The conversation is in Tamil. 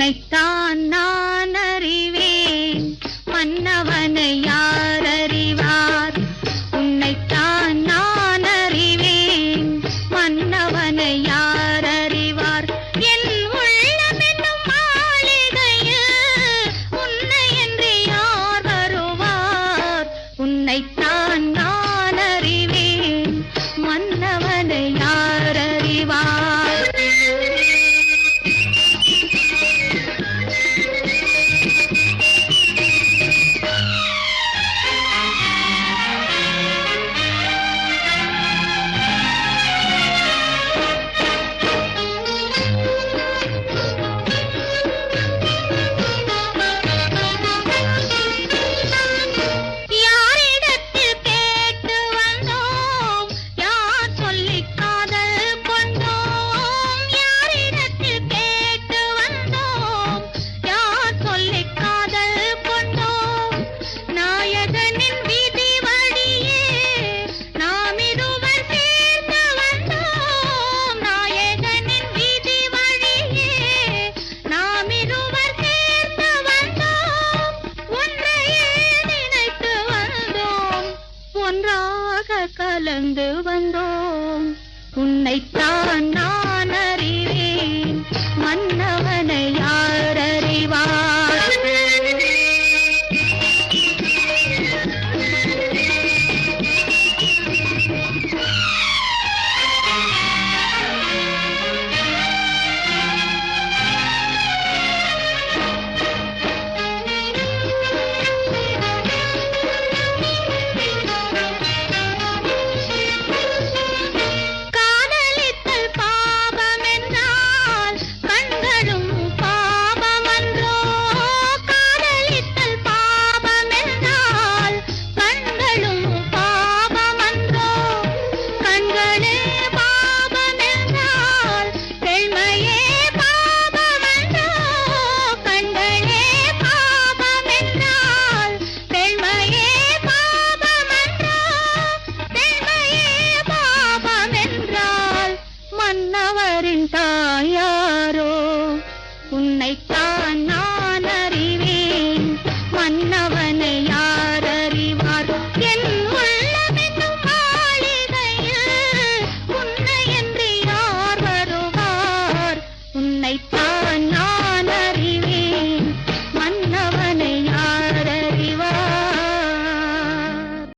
தன்னைத்தான் நான் அறிவேன். மன்னவனை யார் அறிவார்? உன்னைத்தான் நான் அறிவேன். மன்னவனை யார் அறிவார்? என் உள்ளமென்னும் மாளிகையில் உன்னை என்று யார் வருவார்? உன்னைத்தான் புகுந்து வந்தோம். உன்னைத்தான் அவரின் தாயாரோ?